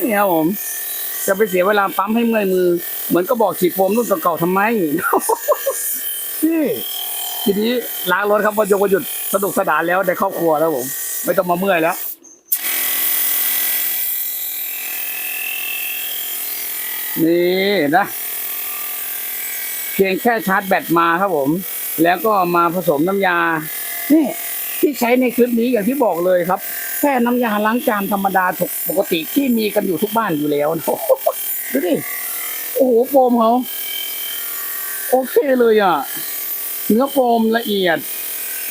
นี่ครับผม จะไปเสียเวลาปั๊มให้เมื่อยมือ เหมือนก็บอกฉีดโฟมรุ่นเก่าๆทำไมนี่ทีนี้ล้างรถครับพอยกประหยุดสนุกสนานแล้วในครอบครัวแล้วผม ไม่ต้องมาเมื่อยแล้วนี่นะเพียงแค่ชาร์จแบตมาครับผม แล้วก็มาผสมน้ำยา นี่ ที่ใช้ในคลิปนี้อย่างที่บอกเลยครับ แค่น้ำยาล้างจานธรรมดาปกติที่มีกันอยู่ทุกบ้านอยู่แล้วนะดูดิโอ้โหโฟมเขาโอเคเลยอะ เนื้อโฟมละเอียด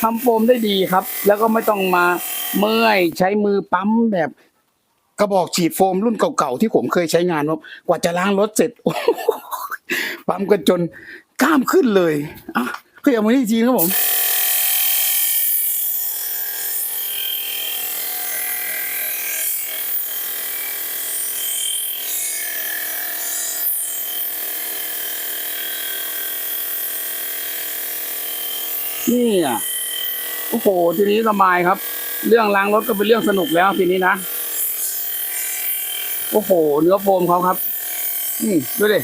ทำโฟมได้ดีครับ แล้วก็ไม่ต้องมาเมื่อยใช้มือปั๊มแบบกระบอกฉีดโฟมรุ่นเก่าๆที่ผมเคยใช้งานว่ากว่าจะล้างรถเสร็จปั๊มกันจนกล้ามขึ้นเลยอะขยับมานี่อีนครับผม นี่อะโอ้โหทีนี้สบายครับ เรื่องล้างรถก็เป็นเรื่องสนุกแล้วทีนี้นะโอ้โห เนื้อโฟมเขาครับนี่ดูดิ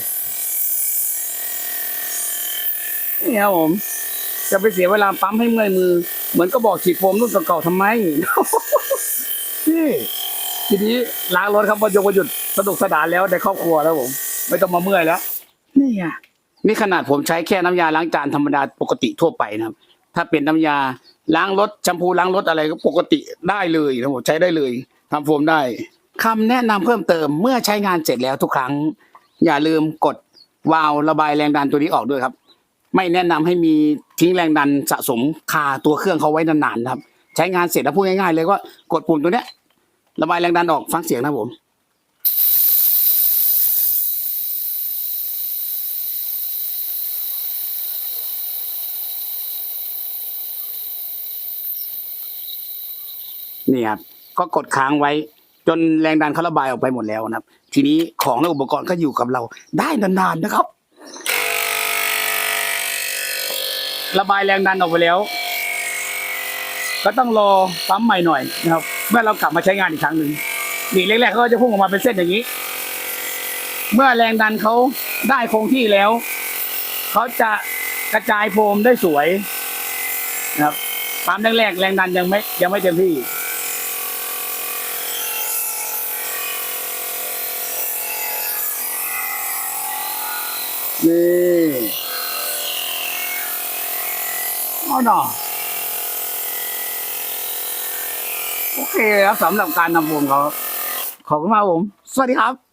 นี่ครับผม จะไปเสียเวลาปั๊มให้เมื่อยมือ เหมือนก็บอกฉีดโฟมรุ่นเก่าๆทำไมนี่ทีนี้ล้างรถครับพอยกประหยุดสนุกสนานแล้วในครอบครัวแล้วผม ไม่ต้องมาเมื่อยแล้ว นี่ไงนี่ขนาดผมใช้แค่น้ำยาล้างจานธรรมดาปกติทั่วไปนะครับ ถ้าเป็นน้ำยาล้างรถแชมพูล้างรถอะไรก็ปกติได้เลยนะผมใช้ได้เลยทำโฟมได้คำแนะนำเพิ่มเติมเมื่อใช้งานเสร็จแล้วทุกครั้ง อย่าลืมกดวาล์วระบายแรงดันตัวนี้ออกด้วยครับ ไม่แนะนำให้มีทิ้งแรงดันสะสมคาตัวเครื่องเขาไว้นานๆครับ ใช้งานเสร็จแล้วพูดง่ายๆเลยว่ากดปุ่มตัวเนี้ยระบายแรงดันออกฟังเสียงนะครับผม นี่ครับก็กดค้างไว้ จนแรงดันเขาระบายออกไปหมดแล้วนะครับ ทีนี้ของและอุปกรณ์ก็อยู่กับเราได้นานๆนะครับ ระบายแรงดันออกไปแล้ว ก็ต้องรอปั๊มใหม่หน่อยนะครับ เมื่อเรากลับมาใช้งานอีกครั้งหนึ่งบีแรกๆเขาก็จะพุ่งออกมาเป็นเส้นอย่างนี้ เมื่อแรงดันเขาได้คงที่แล้วเขาจะกระจายโฟมได้สวยนะครับปั๊มแรกๆแรงดันยังไม่ยังไม่เต็มที่ นี่อ๋อเนอะโอเคครับสำหรับการนำวงเขาขอบคุณมากผม สวัสดีครับ